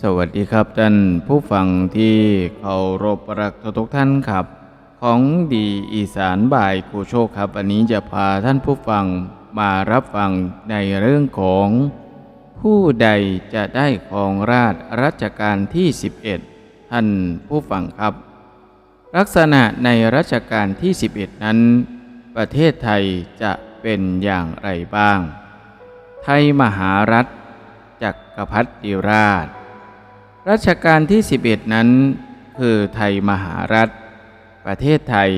สวัสดีครับท่านผู้ฟังที่เคารพรักทุกท่านครับ ของดีอีสานบ่ายกูโชคครับวันนี้จะพาท่านผู้ฟังมารับฟังในเรื่องของ ผู้ใดจะได้ครองราชรัชกาลที่ 11 ท่านผู้ฟังครับ ลักษณะในรัชกาลที่ 11 นั้น ประเทศไทยจะเป็นอย่างไรบ้าง ไทยมหารัฐจักรพรรดิราช รัชกาลที่ 11 นั้น คือไทยมหารัฐ ประเทศไทย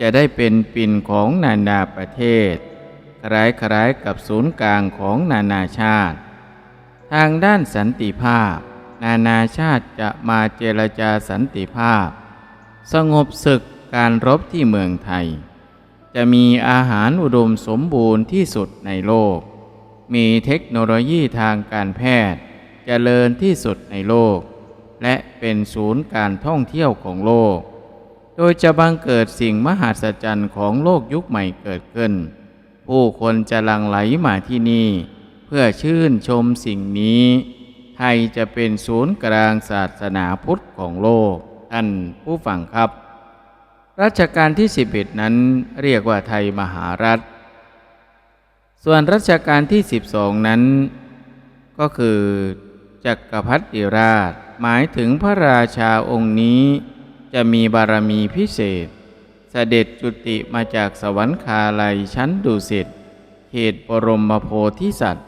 จะได้เป็นปิ่นของนานาประเทศ คล้ายๆกับศูนย์กลางของนานาชาติ ทางด้านสันติภาพ นานาชาติจะมาเจรจาสันติภาพ สงบศึกการรบที่เมืองไทย จะมีอาหารอุดมสมบูรณ์ที่สุดในโลก มีเทคโนโลยีทางการแพทย์ เจริญที่สุดในโลก และเป็นศูนย์การท่องเที่ยวของโลก โดยจะบังเกิดสิ่งมหัศจรรย์ของโลกยุคใหม่เกิดขึ้น ผู้คนจะหลั่งไหลมาที่นี่ เพื่อชื่นชมสิ่งนี้ ไทยจะเป็นศูนย์กลางศาสนาพุทธของโลกท่านผู้ฟังครับ รัชกาลที่ 11 นั้นเรียกว่าไทยมหารัฐ ส่วนรัชกาลที่ 12 นั้นก็คือ จักรพรรดิราช หมายถึงพระราชาองค์นี้ จะมีบารมีพิเศษ เสด็จจุติมาจากสวรรคาลัยชั้นดุสิตเขตปรมโพธิสัตว์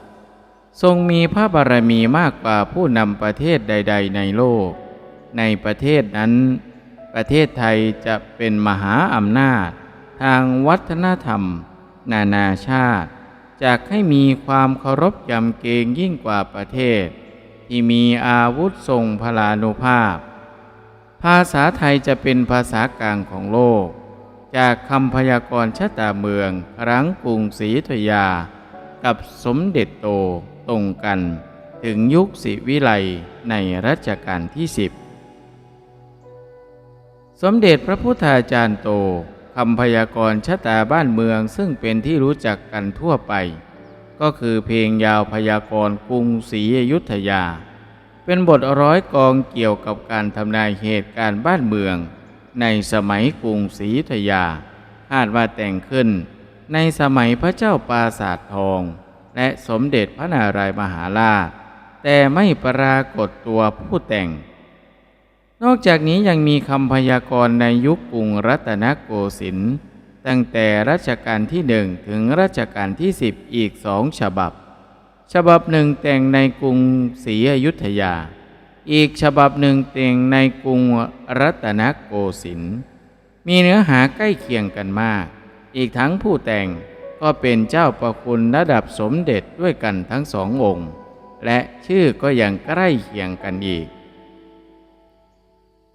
ทรงมีพระบารมีมากกว่าผู้นำประเทศใด ๆ ในโลก ในประเทศนั้น ประเทศไทยจะเป็นมหาอำนาจ ทางวัฒนธรรม นานาชาติจากให้มีความเคารพยำเกรงยิ่งกว่าประเทศ ที่มีอาวุธทรงพลานุภาพ ภาษาไทยจะเป็นภาษากลางของโลก จากคำพยากรณ์ชะตาเมืองรังกรุงศรีอยุธยา กับสมเด็จโตตรงกัน ถึงยุคศิวิไลในรัชกาลที่สิบสมเด็จพระพุทธาจารย์โตคำพยากรณ์ชะตาบ้านเมืองซึ่งเป็นที่รู้จักกันทั่วไป ก็คือเพลงยาวพยากรณ์กรุงศรีอยุธยา เป็นบทร้อยกองเกี่ยวกับการทำนายเหตุการณ์บ้านเมือง ในสมัยกรุงศรีอยุธยาคาดว่าแต่งขึ้น ในสมัยพระเจ้าปราสาททอง และสมเด็จพระนารายมหาราช แต่ไม่ปรากฏตัวผู้แต่ง นอกจากนี้ยังมีคำพยากรณ์ในยุคกรุงรัตนโกสินทร์ตั้งแต่รัชกาลที่หนึ่งถึงรัชกาลที่สิบอีกสองฉบับ ฉบับหนึ่งแต่งในกรุงศรีอยุธยา อีกฉบับหนึ่งแต่งในกรุงรัตนโกสินทร์มีเนื้อหาใกล้เคียงกันมาก อีกทั้งผู้แต่งก็เป็นเจ้าประคุณระดับสมเด็จด้วยกันทั้งสององค์ และชื่อก็ยังใกล้เคียงกันอีก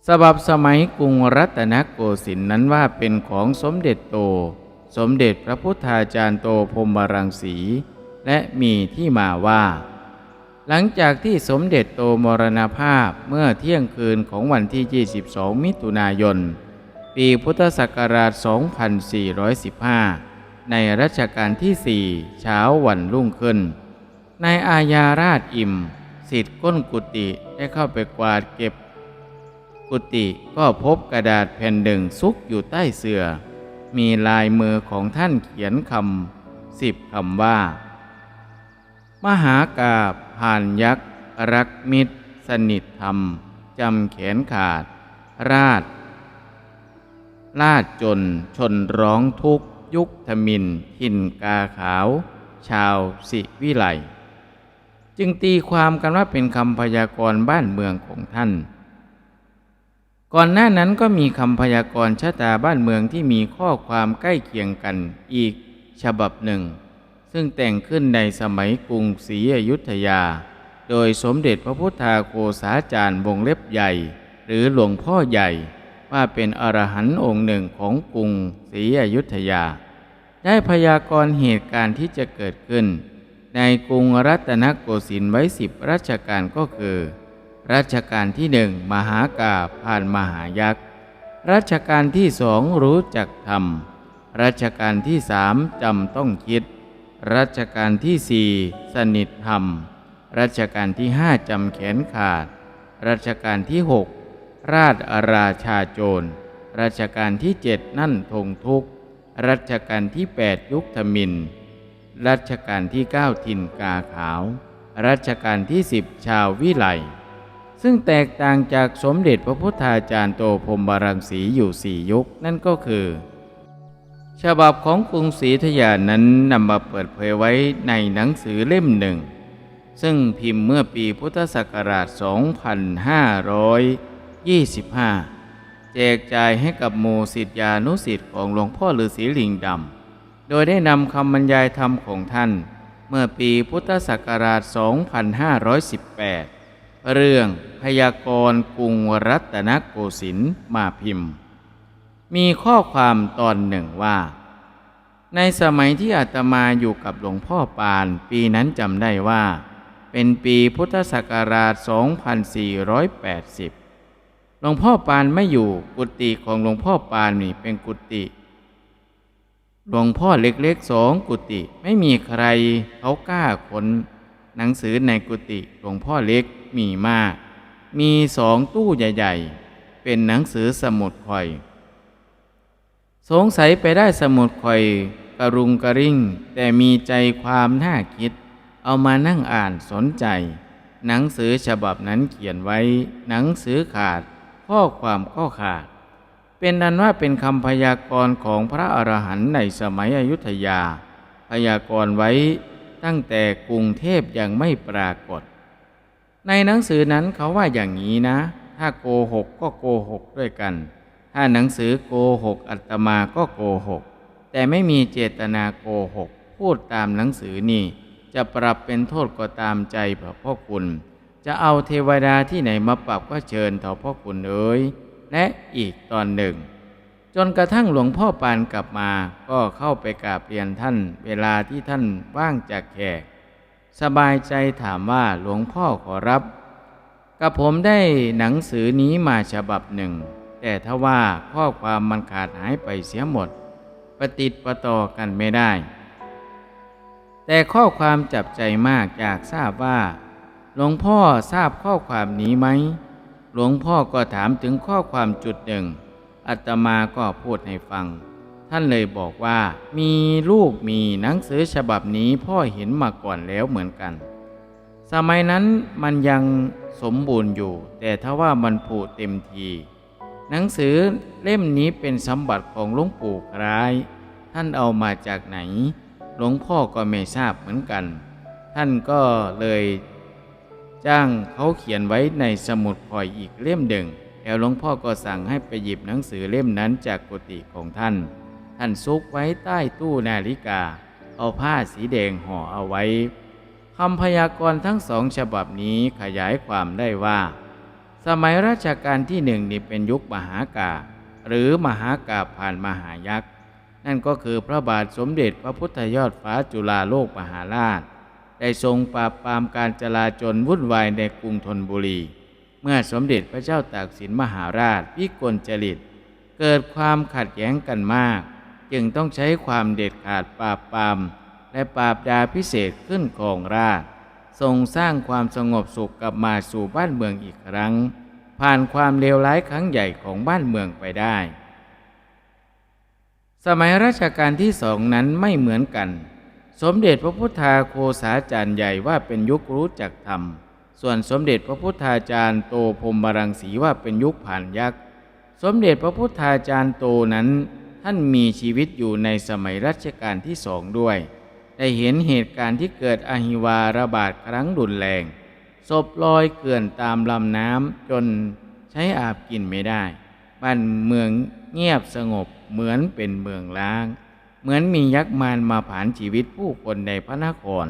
สบับสมัยกรุงรัตนโกสินทร์นั้นว่าเป็นของสมเด็จโต สมเด็จพระพุทธาจารย์โตพรมรังสี และมีที่มาว่า หลังจากที่สมเด็จโตมรณภาพเมื่อเที่ยงคืนของวันที่ 22 มิถุนายน ปีพุทธศักราช 2415 ในรัชกาลที่ 4 เช้าวันรุ่งขึ้นในอาญาราชอิ่มสิทธิ์ก้นกุฏิได้เข้าไปกวาดเก็บ กุฏิก็พบกระดาษแผ่นหนึ่งซุกอยู่ใต้เสือ่อมีลายมือของท่านเขียนคำสิบคำว่า มหากาบผ่านยักษ์ รักมิตร สนิทธรรม จำแขนขาด ราดลาดจนชนร้องทุกยุคทมินทินกาขาว ชาวสิวิไลจึงตีความกันว่าเป็นคำพยากรณ์บ้านเมืองของท่าน ก่อนหน้านั้นก็มีคำพยากรณ์ชะตาบ้านเมืองที่มีข้อความใกล้เคียงกันอีกฉบับหนึ่ง ซึ่งแต่งขึ้นในสมัยกรุงศรีอยุธยา โดยสมเด็จพระพุทธาโคสาจารย์วงเล็บใหญ่ หรือหลวงพ่อใหญ่ ว่าเป็นอรหันต์องค์หนึ่งของกรุงศรีอยุธยา ได้พยากรณ์เหตุการณ์ที่จะเกิดขึ้น ในกรุงรัตนโกสินทร์ไว้สิบรัชกาลก็คือ รัชกาลที่หนึ่งมหากาพย์ผ่านมหายักษ์รัชกาลที่สองรู้จักธรรมรัชกาลที่สามจำต้องคิด รัชกาลที่สี่สนิทธรรม รัชกาลที่ห้าจำแขนขาด รัชกาลที่6ราชอาราชาโจร รัชกาลที่7นั่นทงทุกรัชกาลที่8ยุคธมิน รัชกาลที่9ทินกาขาว รัชกาลที่10ชาววิไลซึ่งแตกต่างจากสมเด็จพระพุทธาจารย์โตพรมบารังสีอยู่สี่ยุคนั่นก็คือ ฉบับของกรุงศรีธยานั้นนำมาเปิดเผยไว้ในหนังสือเล่มหนึ่ง ซึ่งพิมพ์เมื่อปีพุทธศักราช 2525 แจกจ่ายให้กับหมู่ศิษยานุศิษย์ของหลวงพ่อฤาษีลิงดำ โดยได้นำคำบรรยายธรรมของท่าน เมื่อปีพุทธศักราช 2518 เรื่องพยากรณ์กรุงรัตนโกสินทร์มาพิมพ์ มีข้อความตอนหนึ่งว่า ในสมัยที่อาตมาอยู่กับหลวงพ่อปาน ปีนั้นจำได้ว่า เป็นปีพุทธศักราช 2480 หลวงพ่อปานไม่อยู่กุฏิของหลวงพ่อปานนี่เป็นกุฏิหลวงพ่อเล็กๆสองกุฏิไม่มีใครเขากล้าขนหนังสือในกุฏิหลวงพ่อเล็กมีมาก มีสองตู้ใหญ่ ๆ เป็นหนังสือสมุดคอย สงสัยไปได้สมุดคอยกระรุงกระริ่ง แต่มีใจความน่าคิด เอามานั่งอ่านสนใจ หนังสือฉบับนั้นเขียนไว้ หนังสือขาด ข้อความก็ขาด เป็นนั้นว่าเป็นคำพยากรณ์ของพระอรหันต์ในสมัยอยุธยา พยากรณ์ไว้ตั้งแต่กรุงเทพยังไม่ปรากฏ ในหนังสือนั้นเขาว่าอย่างนี้นะ ถ้าโกหกก็โกหกด้วยกัน ถ้าหนังสือโกหกอัตมาก็โกหก แต่ไม่มีเจตนาโกหก พูดตามหนังสือนี่ จะปรับเป็นโทษก็ตามใจพระพ่อคุณ จะเอาเทวดาที่ไหนมาปรับก็เชิญเถอะพ่อคุณเอ๋ยและอีกตอนหนึ่ง จนกระทั่งหลวงพ่อปานกลับมาก็เข้าไปกราบเรียนท่าน เวลาที่ท่านว่างจากแขก สบายใจถามว่าหลวงพ่อขอรับ กับผมได้หนังสือนี้มาฉบับหนึ่ง แต่ถ้าว่าข้อความมันขาดหายไปเสียหมด ปฏิดประต่อกันไม่ได้ แต่ข้อความจับใจมากอยากทราบว่า หลวงพ่อทราบข้อความนี้ไหม หลวงพ่อก็ถามถึงข้อความจุดหนึ่งอาตมาก็พูดให้ฟัง ท่านเลยบอกว่ามีรูปมีหนังสือฉบับนี้พ่อเห็นมาก่อนแล้วเหมือนกัน สมัยนั้นมันยังสมบูรณ์อยู่ แต่ถ้าว่ามันผุเต็มที หนังสือเล่มนี้เป็นสมบัติของหลวงปู่คล้าย ท่านเอามาจากไหน หลวงพ่อก็ไม่ทราบเหมือนกัน ท่านก็เลยจ้างเขาเขียนไว้ในสมุดคอยอีกเล่มหนึ่ง แล้วหลวงพ่อก็สั่งให้ไปหยิบหนังสือเล่มนั้นจากกุฏิของท่าน ท่านซุกไว้ใต้ตู้นาฬิกา เอาผ้าสีแดงห่อเอาไว้คำพยากรณ์ทั้งสองฉบับนี้ขยายความได้ว่า สมัยรัชกาลที่หนึ่งนี่เป็นยุคมหาการ์หรือมหาการ์ผ่านมหายักษ์ นั่นก็คือพระบาทสมเด็จพระพุทธยอดฟ้าจุฬาโลกมหาราช ได้ทรงปราบปรามการจลาจลวุ่นวายในกรุงธนบุรี เมื่อสมเด็จพระเจ้าตากสินมหาราชวิกลจริต เกิดความขัดแย้งกันมาก จึงต้องใช้ความเด็ดขาดปราบปรามและปราบดาพิเศษขึ้นครองราช ทรงสร้างความสงบสุขกลับมาสู่บ้านเมืองอีกครั้ง ผ่านความเลวร้ายครั้งใหญ่ของบ้านเมืองไปได้ สมัยรัชกาลที่สองนั้นไม่เหมือนกัน สมเด็จพระพุทธาโคสาจารย์ใหญ่ว่าเป็นยุครู้จักธรรม ส่วนสมเด็จพระพุทธาจารย์โตพรหมรังสีว่าเป็นยุคผ่านยักษ์ สมเด็จพระพุทธาจารย์โตนั้นท่านมีชีวิตอยู่ในสมัยรัชกาลที่สองด้วย ได้เห็นเหตุการณ์ที่เกิดอหิวาระบาดครั้งรุนแรงศพลอยเกลื่อนตามลำน้ำจนใช้อาบกินไม่ได้ บ้านเมืองเงียบสงบเหมือนเป็นเมืองล้าง เหมือนมียักษ์มารมาผ่านชีวิตผู้คนในพระนคร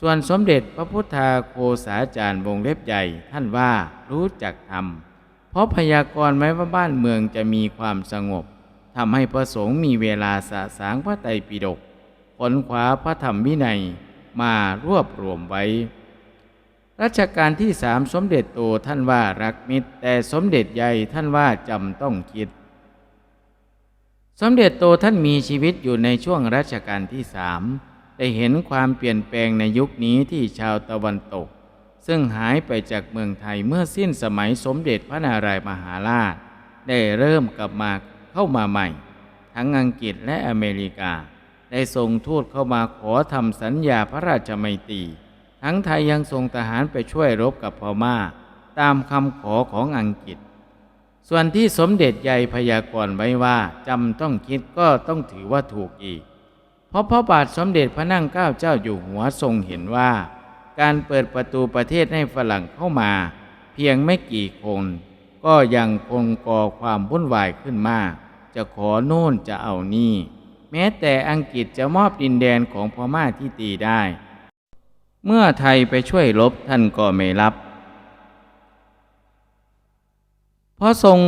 ส่วนสมเด็จพระพุทธาโคสาจารย์วงเล็บใหญ่ท่านว่ารู้จักธรรมเพราะพยากรณ์ไว้ว่าบ้านเมืองจะมีความสงบทำให้พระสงฆ์มีเวลาสะสางพระไตรปิฎก ขนขวาพระธรรมวินัยมารวบรวมไว้ รัชกาลที่สามสมเด็จโตท่านว่ารักมิตร แต่สมเด็จใหญ่ท่านว่าจำต้องคิด สมเด็จโตท่านมีชีวิตอยู่ในช่วงรัชกาลที่สามได้เห็นความเปลี่ยนแปลงในยุคนี้ที่ชาวตะวันตก ซึ่งหายไปจากเมืองไทยเมื่อสิ้นสมัยสมเด็จพระนารายมหาราช ได้เริ่มกลับมาเข้ามาใหม่ ทั้งอังกฤษและอเมริกา ได้ส่งทูตเข้ามาขอทำสัญญาพระราชมัยตรีทั้งไทยยังส่งทหารไปช่วยรบกับพม่า ตามคำขอของอังกฤษ ส่วนที่สมเด็จใหญ่พยากรณ์ไว้ว่าจำต้องคิดก็ต้องถือว่าถูกอีก เพราะพระบาทสมเด็จพระนั่งเกล้าเจ้าอยู่หัวทรงเห็นว่า การเปิดประตูประเทศให้ฝรั่งเข้ามา เพียงไม่กี่คน ก็ยังคงก่อความวุ่นวายขึ้นมาก จะขอโน่นจะเอานี่ แม้แต่อังกฤษจะมอบดินแดนของพม่าที่ตีได้ เมื่อไทยไปช่วยรบท่านก็ไม่รับ เพราะทรง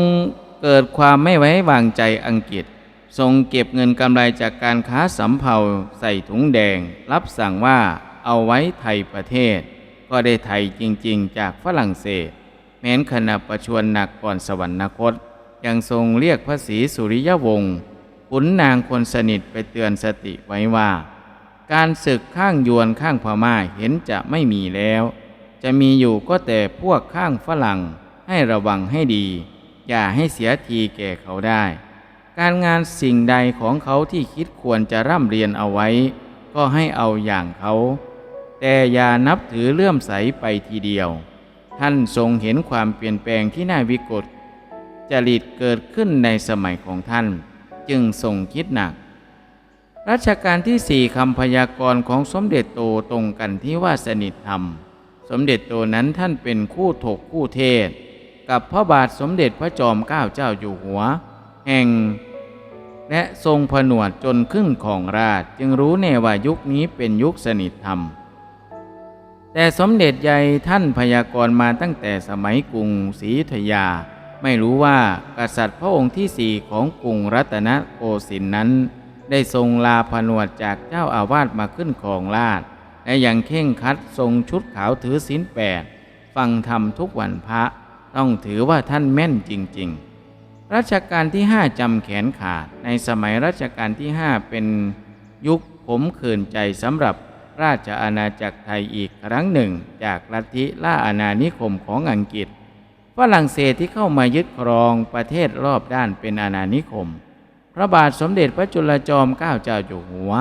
เกิดความไม่ไว้วางใจอังกฤษ ทรงเก็บเงินกำไรจากการค้าสำเภาใส่ถุงแดง รับสั่งว่าเอาไว้ไทยประเทศ ก็ได้ไทยจริงๆ จากฝรั่งเศส แม้นขณะประชวรหนักก่อนสวรรคต ยังทรงเรียกพระศรีสุริยวงศ์ ขุนนางคนสนิทไปเตือนสติไว้ว่า การศึกข้างยวนข้างพม่าเห็นจะไม่มีแล้ว จะมีอยู่ก็แต่พวกข้างฝรั่งให้ระวังให้ดี อย่าให้เสียทีแก่เขาได้ การงานสิ่งใดของเขาที่คิดควรจะร่ำเรียนเอาไว้ ก็ให้เอาอย่างเขา แต่อย่านับถือเลื่อมใสไปทีเดียว ท่านทรงเห็นความเปลี่ยนแปลงที่น่าวิกฤตจริตเกิดขึ้นในสมัยของท่าน จึงทรงคิดหนัก รัชกาลที่สี่คำพยากรณ์ของสมเด็จโตตรงกันที่ว่าสนิทธรรม สมเด็จโตนั้นท่านเป็นคู่ถกคู่เทศ กับพระบาทสมเด็จพระจอมเกล้าเจ้าอยู่หัว แห่ง และทรงผนวดจนขึ้นของราชจึงรู้แน่ว่ายุคนี้เป็นยุคสนิทธรรมแต่สมเด็จใหญ่ท่านพยากรณ์มาตั้งแต่สมัยกรุงศรีอยุธยา ไม่รู้ว่ากษัตริย์พระองค์ที่สี่ของกรุงรัตนโกสินทร์นั้น ได้ทรงลาผนวดจากเจ้าอาวาสมาขึ้นของราชและยังเข่งคัดทรงชุดขาวถือศีลแปดฟังธรรมทุกวันพระต้องถือว่าท่านแม่นจริง ๆ รัชกาลที่ห้าจำแขนขาดในสมัยรัชกาลที่ห้าเป็นยุคผมเขืนใจสำหรับราชอาณาจักรไทยอีกครั้งหนึ่ง จากลัทธิล่าอาณานิคมของอังกฤษ ฝรั่งเศสที่เข้ามายึดครองประเทศรอบด้านเป็นอาณานิคม พระบาทสมเด็จพระจุลจอมเกล้าเจ้าอยู่หัว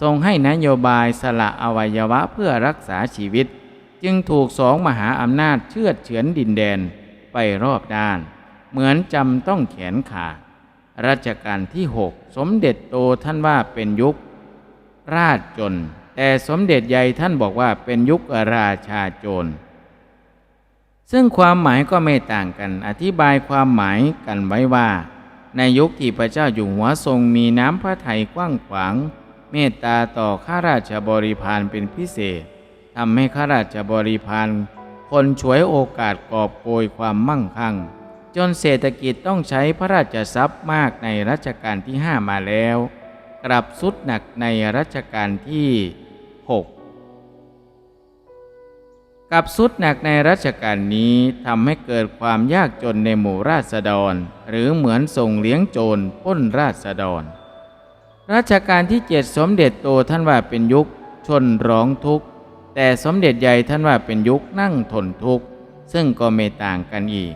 ทรงให้นโยบายสละอวัยวะเพื่อรักษาชีวิต จึงถูกสองมหาอำนาจเชือดเฉือนดินแดนไปรอบด้าน เหมือนจำต้องแขนขารัชกาลที่หกสมเด็จโตท่านว่าเป็นยุค ราชจน แต่สมเด็จใหญ่ท่านบอกว่าเป็นยุคราชาโจร ซึ่งความหมายก็ไม่ต่างกัน อธิบายความหมายกันไว้ว่า ในยุคที่พระเจ้าอยู่หัวทรงมีน้ำพระทัยกว้างขวาง เมตตาต่อข้าราชบริพารเป็นพิเศษทำให้ข้าราชบริพารคนฉวยโอกาสกอบโกยความมั่งคั่ง จนเศรษฐกิจต้องใช้พระราชทรัพย์มากในรัชกาลที่ห้ามาแล้ว กลับสุดหนักในรัชกาลที่ 6 กับสุดหนักในรัชกาลนี้ทำให้เกิดความยากจนในหมู่ราษฎร หรือเหมือนส่งเลี้ยงโจรปล้นราษฎร รัชกาลที่เจ็ดสมเด็จโตท่านว่าเป็นยุคชนร้องทุกข์ แต่สมเด็จใหญ่ท่านว่าเป็นยุคนั่งทนทุกข์ ซึ่งก็ไม่ต่างกันอีก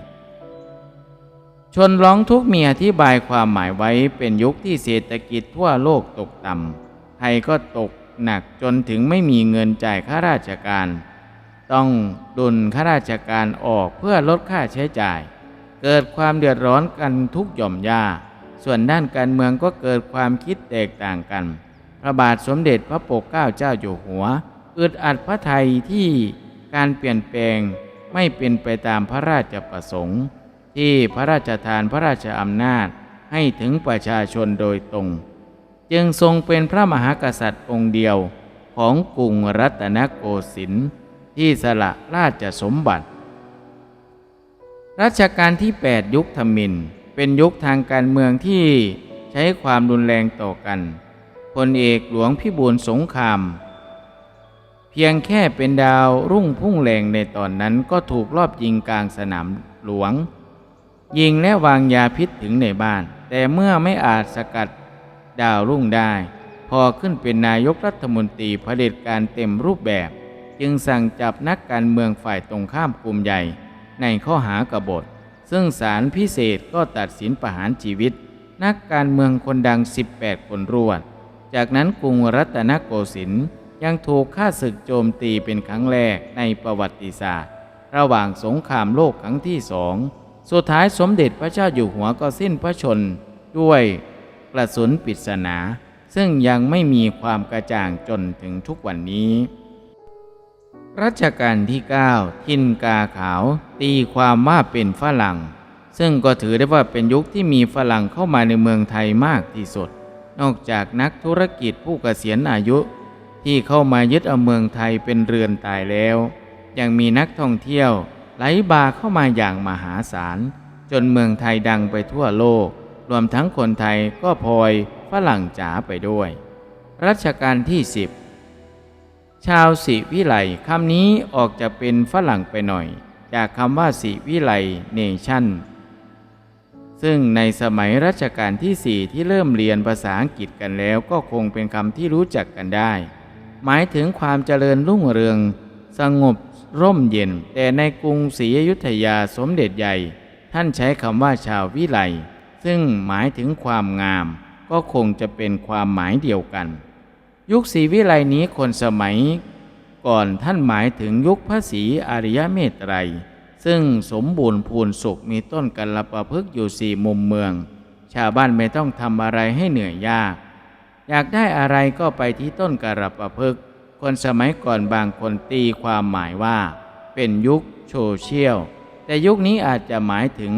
ชนร้องทุกข์มีอธิบายความหมายไว้เป็นยุคที่เศรษฐกิจทั่วโลกตกต่ำไทยก็ตกหนักจนถึงไม่มีเงินจ่ายข้าราชการ ต้องดุลข้าราชการออกเพื่อลดค่าใช้จ่าย เกิดความเดือดร้อนกันทุกหย่อมยาส่วนด้านการเมืองก็เกิดความคิดแตกต่างกัน พระบาทสมเด็จพระปกเกล้าเจ้าอยู่หัวอึดอัดพระไทยที่การเปลี่ยนแปลงไม่เป็นไปตามพระราชประสงค์ ที่พระราชทานพระราชอำนาจให้ถึงประชาชนโดยตรง จึงทรงเป็นพระมหากษัตริย์องค์เดียวของกรุงรัตนโกสินทร์ ที่สละราชสมบัติ รัชกาลที่ 8 ยุคธมิน เป็นยุคทางการเมืองที่ใช้ความรุนแรงต่อกันพลเอกหลวงพิบูลสงคราม เพียงแค่เป็นดาวรุ่งพุ่งแรงในตอนนั้นก็ถูกรอบยิงกลางสนามหลวง ยิงและวางยาพิษถึงในบ้าน แต่เมื่อไม่อาจสกัดดาวรุ่งได้ พอขึ้นเป็นนายกรัฐมนตรีเผด็จการเต็มรูปแบบ จึงสั่งจับนักการเมืองฝ่ายตรงข้ามกลุ่มใหญ่ ในข้อหากบฏ ซึ่งศาลพิเศษก็ตัดสินประหารชีวิต นักการเมืองคนดัง 18 คนรวด จากนั้นกรุงรัตนโกสินทร์ยังถูกฆ่าศึกโจมตีเป็นครั้งแรกในประวัติศาสตร์ ระหว่างสงครามโลกครั้งที่สองสุดท้ายสมเด็จพระเจ้าอยู่หัวก็สิ้นพระชน ด้วยกระสุนปริศนา ซึ่งยังไม่มีความกระจ่างจนถึงทุกวันนี้ รัชกาลที่ 9 ทินกาขาว ตีความว่าเป็นฝรั่ง ซึ่งก็ถือได้ว่าเป็นยุคที่มีฝรั่งเข้ามาในเมืองไทยมากที่สุด นอกจากนักธุรกิจผู้เกษียณอายุ ที่เข้ามายึดเอาเมืองไทยเป็นเรือนตายแล้ว ยังมีนักท่องเที่ยวไหลบาเข้ามาอย่างมหาศาล จนเมืองไทยดังไปทั่วโลก รวมทั้งคนไทยก็พลอยฝรั่งจ๋าไปด้วย รัชกาลที่ 10 ชาวสิวิไลคำนี้ออกจะเป็นฝรั่งไปหน่อย จากคำว่าสิวิไลเนชั่น ซึ่งในสมัยรัชกาลที่4ที่เริ่มเรียนภาษาอังกฤษกันแล้วก็คงเป็นคำที่รู้จักกันได้ หมายถึงความเจริญรุ่งเรือง สงบร่มเย็น แต่ในกรุงศรีอยุธยาสมเด็จใหญ่ ท่านใช้คำว่าชาววิไลซึ่งหมายถึงความงาม ก็คงจะเป็นความหมายเดียวกัน ยุคศรีวิไลนี้คนสมัย ก่อนท่านหมายถึงยุคพระศรีอริยเมตไตร ซึ่งสมบูรณ์พูนสุขมีต้นกัลปะพฤกษ์อยู่สี่มุมเมือง ชาวบ้านไม่ต้องทำอะไรให้เหนื่อยยาก อยากได้อะไรก็ไปที่ต้นกัลปะพฤกคนสมัยก่อนบางคนตีความหมายว่า เป็นยุคโซเชียล แต่ยุคนี้อาจจะหมายถึง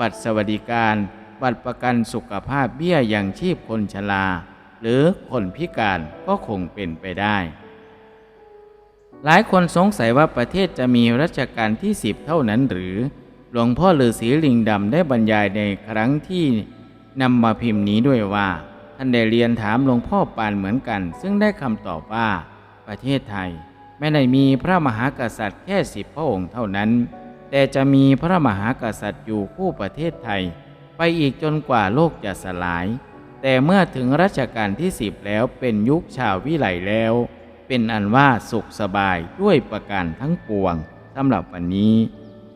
บัตรสวัสดิการ บัตรประกันสุขภาพเบี้ยอย่างชีพคนชรา หรือคนพิการก็คงเป็นไปได้ หลายคนสงสัยว่าประเทศจะมีรัชกาลที่สิบเท่านั้นหรือ หลวงพ่อฤาษีลิงดำได้บรรยายในครั้งที่นำมาพิมพ์นี้ด้วยว่า ท่านได้เรียนถามหลวงพ่อปานเหมือนกัน ซึ่งได้คำตอบว่า ประเทศไทย ไม่ได้มีพระมหากษัตริย์แค่สิบพระองค์เท่านั้น แต่จะมีพระมหากษัตริย์อยู่คู่ประเทศไทย ไปอีกจนกว่าโลกจะสลาย แต่เมื่อถึงรัชกาลที่สิบแล้วเป็นยุคชาววิไลแล้ว เป็นอันว่าสุขสบายด้วยประการทั้งปวงสำหรับวันนี้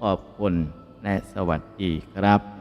ขอบคุณและสวัสดีครับ